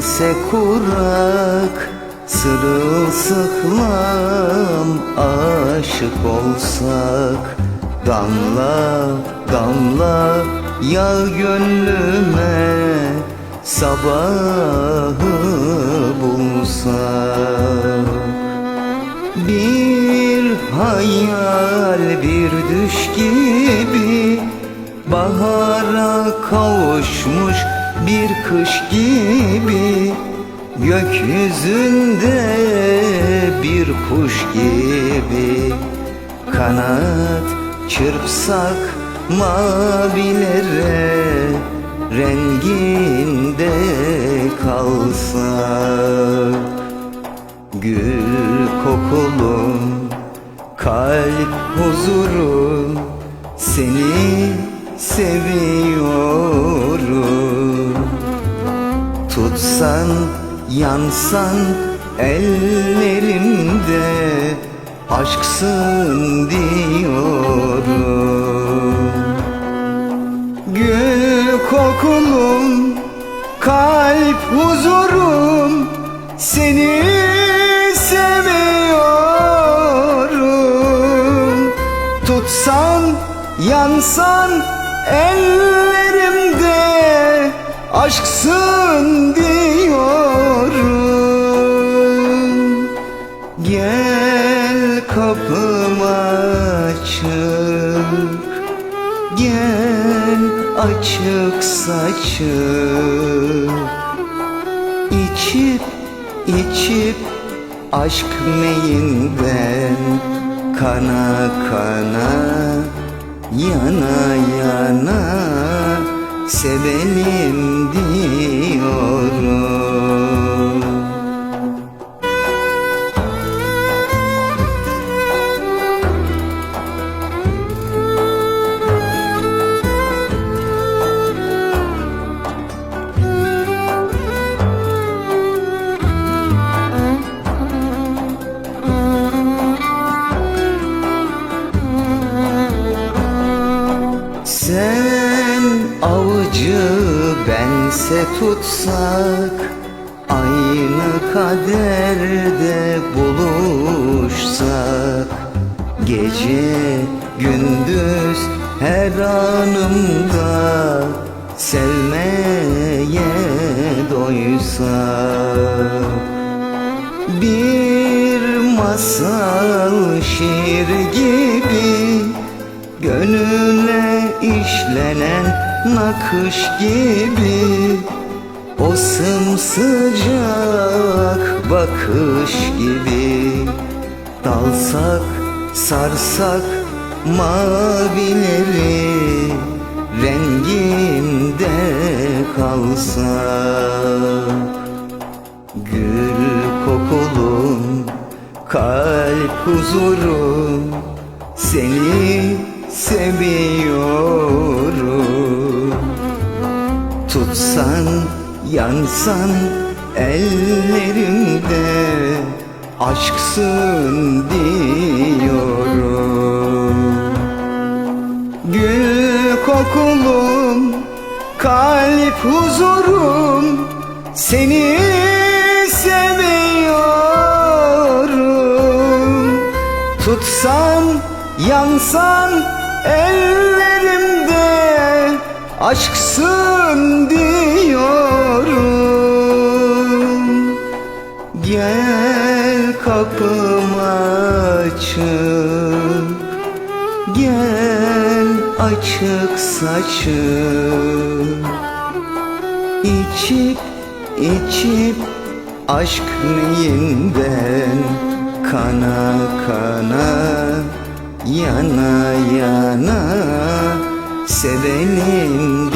Dönse kurak Sırılsıklam aşık olsak. Damla damla yağ gönlüme Sabahı bulsak. Bir hayal bir düş gibi Bahara kavuşmuş bir kış gibi Gökyüzünde bir kuş gibi Kanat çırpsak mavilere Renginde kalsak. Gül kokulu kalp huzuru Seni seviyorum. Tutsan yansan ellerimde Aşksın diyorum. Gül kokulum, kalp huzurum Seni seviyorum. Tutsan, yansan ellerimde Aşksın diyorum açık saçık. İçip içip aşk meyinden Kana kana yana yana. Sevelim diyorum Sen avcı bense tutsak Aynı kaderde buluşsak. Gece gündüz her anımda Sevmeye doysak. Bir masal şiir gibi Gönüle işlenen nakış gibi O sımsıcak bakış gibi Dalsak sarsak mavileri Rengimde kalsak Gül kokulum, kalp huzurum Seni seviyorum. Tutsan, yansan ellerimde Aşksın diyorum. Gül kokulum, kalp huzurum Seni seviyorum. Tutsan, yansan ellerimde Aşksın diyorum. Gel kapıma açık Gel açık saçım. İçip içip aşk neyinden Kana kana yana yana Sevelim